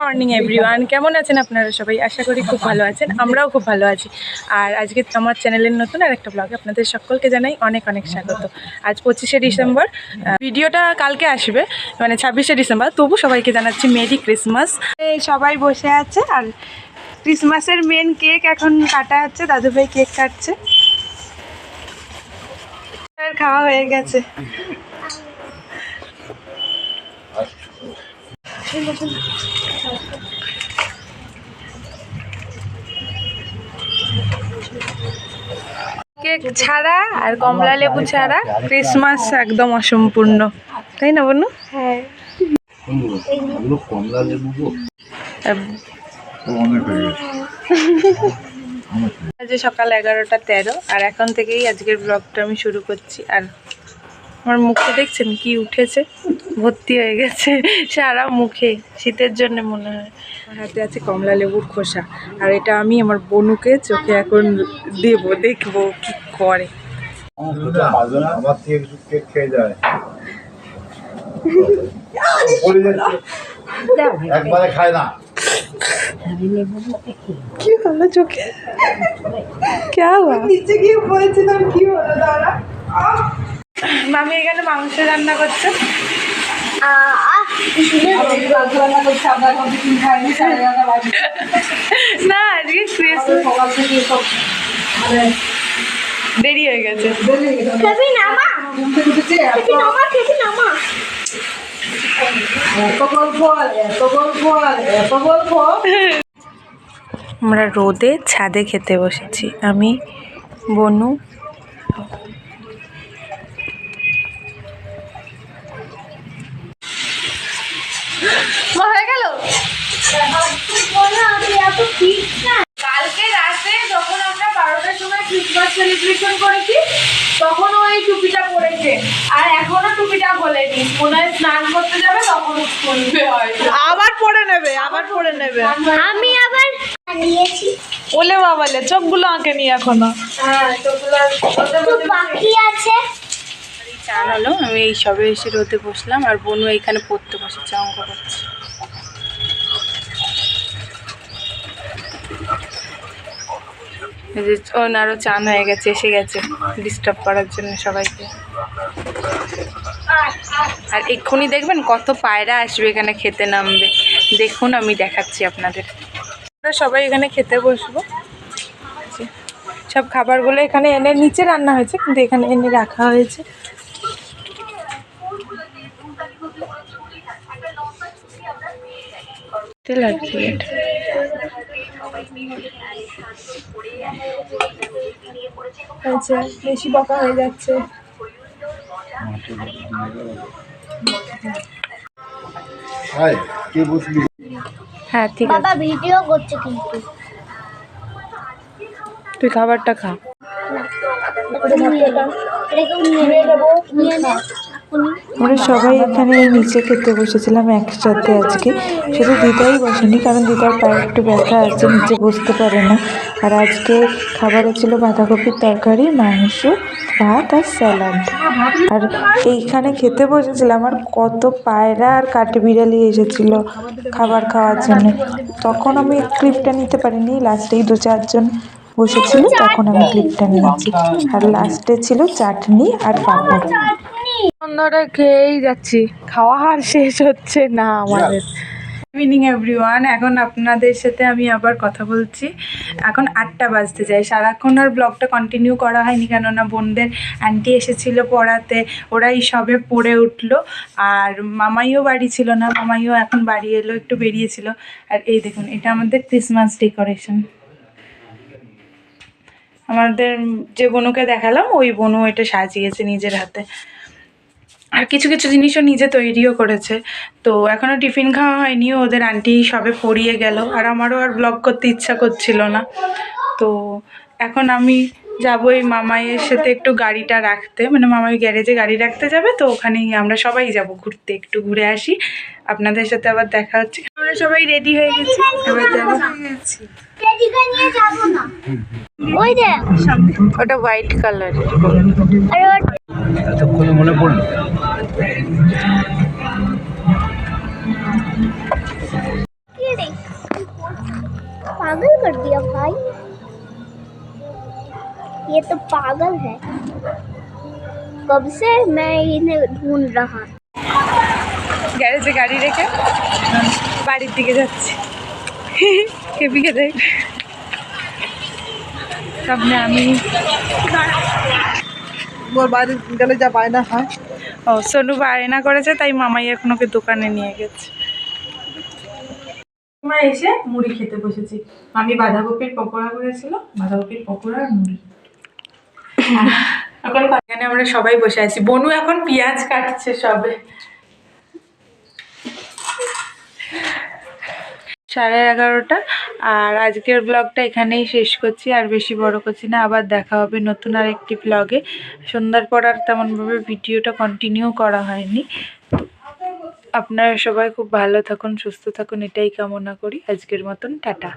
Morning everyone কেমন আছেন আপনারা সবাই? আশা করি খুব ভালো আছেন। আমরাও খুব ভালো আছি। আর আজকে আমার চ্যানেলের নতুন আর একটা ব্লগে আপনাদের সকলকে জানাই অনেক অনেক স্বাগত। আজ পঁচিশে ডিসেম্বর। ভিডিওটা কালকে আসবে মানে ছাব্বিশে ডিসেম্বর। তবু সবাইকে জানাচ্ছি মেরি ক্রিসমাস। সবাই বসে আছে, আর ক্রিসমাসের মেন কেক এখন কাটা হচ্ছে। দাদুভাই কেক কাটছে। খাওয়া হয়ে গেছে। কেক ছাড়া আর কমলা লেবু ছাড়া ক্রিসমাস একদম অসম্পূর্ণ। তাই না হয়ে গেছে আজ সকাল এগারোটা তেরো, আর এখন থেকেই আজকের ব্লগটা আমি শুরু করছি। আর আমার মুখে দেখছেন কি উঠেছে? ভর্তি হয়ে গেছে সারা মুখে শীতের জন্য মনে হয়। আমার হাতে আছে কমলা লেবুর খোসা আর এটা আমি আমার বনুকে চোখে এখন দেব দেখব কি করে। একবারে খায় না। কি হলো চোখে? কে নিচে গিয়ে বলছিলাম কি হলো দাঁড়া। মামি এখানে মাংস রান্না করছে। না, আজকে দেরি হয়ে গেছে। আমরা রোদে ছাদে খেতে বসেছি। আমি, বনু হয়ে গেল? কালকে রাতে যখন আমরা বারোটার সময় ক্রিসমাস সেলিব্রেশন করেছি তখন ওই টুপিটা পরেছে আর এখনও টুপিটা খোলেনি মনে হয় স্নান করতে যাবে তখন খুলবে হয়তো। আবার পরে নেবে আবার পরে নেবে। আমি আবার নিয়েছি ওলে বাবালে চোখগুলো আঁকে নি এখনও। হ্যাঁ চোখগুলো তো আছে। চান হলো, আমি এই সবে এসে রোদে বসলাম আর বনু এইখানে পড়তে বসেছে, অঙ্ক করছে। ওনারও চান হয়ে গেছে, এসে গেছে ডিস্টার্ব করার জন্য সবাইকে। আর এক্ষুনি দেখবেন কত পায়রা আসবে এখানে খেতে নামবে। দেখুন, আমি দেখাচ্ছি আপনাদের। আমরা সবাই এখানে খেতে বসবো। সব খাবারগুলো এখানে এনে, নিচে রান্না হয়েছে, কিন্তু এখানে এনে রাখা হয়েছে। তেল আর এটা? হয়েছে বেশি বকা হয়ে যাচ্ছে। হ্যাঁ ঠিক আছে। বাবা ভিডিও করছে কিন্তু। তুই খাবারটা খা। নিয়ে নেব? নিয়ে নে আমরা সবাই এখানে নিচে খেতে বসেছিলাম একসাথে আজকে। শুধু দিদাই বসেনি, কারণ দিদার পায়ে একটু ব্যথা আছে, নিচে বসতে পারে না। আর আজকে খাবারে ছিল বাঁধাকপির তরকারি, মাংস, ভাত আর স্যালাড। আর এইখানে খেতে বসেছিলাম, আর কত পায়রা আর কাঠবিড়ালি এসেছিল খাবার খাওয়ার জন্য। তখন আমি ক্লিপটা নিতে পারিনি, লাস্টেই দু চারজন বসেছিল, তখন আমি ক্লিপটা নিয়েছি। আর লাস্টে ছিল চাটনি আর পাঁপড়। সন্ধ্যাটা খেয়েই যাচ্ছি। খাওয়া আর শেষ হচ্ছে না আমাদের। ইভিনিং এভরিওয়ান এখন আপনাদের সাথে আমি আবার কথা বলছি। এখন আটটা বাজতে যাই সারাক্ষণ আর ব্লগটা কন্টিনিউ করা হয়নি কেননা বোনদের আন্টি এসেছিল পড়াতে। ওরাই সবে পড়ে উঠল। আর মামাইও বাড়ি ছিল না। মামাইও এখন বাড়ি এলো, একটু বেরিয়েছিল। আর এই দেখুন, এটা আমাদের ক্রিসমাস ডেকোরেশন আমাদের যে বনুকে দেখালাম, ওই বনু এটা সাজিয়েছে নিজের হাতে। আর কিছু কিছু জিনিসও নিজে তৈরিও করেছে। তো এখনও টিফিন খাওয়া হয়নি ওদের আন্টি সবে পড়িয়ে গেল আর আমারও আর ব্লগ করতে ইচ্ছা করছিল না। তো এখন আমি যাব এই মামাইয়ের সাথে একটু গাড়িটা রাখতে মানে মামাই গ্যারেজে গাড়ি রাখতে যাবে তো ওখানেই আমরা সবাই যাব ঘুরতে একটু ঘুরে আসি। আপনাদের সাথে আবার দেখা হচ্ছে। আমরা সবাই রেডি হয়ে গেছি। এবার যাব। টেডিকে নিয়ে যাব না। ওই দেখ ওটা হোয়াইট কালার এতক্ষণে মনে পড়লো कर दिया भाई ये तो पागल है कब से मैं इन्हें ढूंढ रहा গ্যারেজে গাড়ি রেখে বাড়ির দিকে যাচ্ছি কেপিকে দেখ সামনে আমি ওর বাড়ি গেলে যা বায়না হয়। ও সোনু বায়না করেছে তাই মামাই এখন ওকে দোকানে নিয়ে গেছে। মা এসে মুড়ি খেতে বসেছি। আমি বাঁধাকপির পকোড়া করেছিল বাঁধাকপির পকোড়া আর মুড়ি। এখন এখানে আমরা সবাই বসে আছি। বনু এখন পেঁয়াজ কাটছে সবে। সাড়ে এগারোটা। আর আজকের ব্লগটা এখানেই শেষ করছি, আর বেশি বড় করছি না, আবার দেখা হবে নতুন আর একটি ব্লগে সন্ধ্যার পর আর তেমনভাবে ভিডিওটা কন্টিনিউ করা হয়নি। আপনারা সবাই খুব ভালো থাকুন, সুস্থ থাকুন, এটাই কামনা করি। আজকের মতন, টাটা।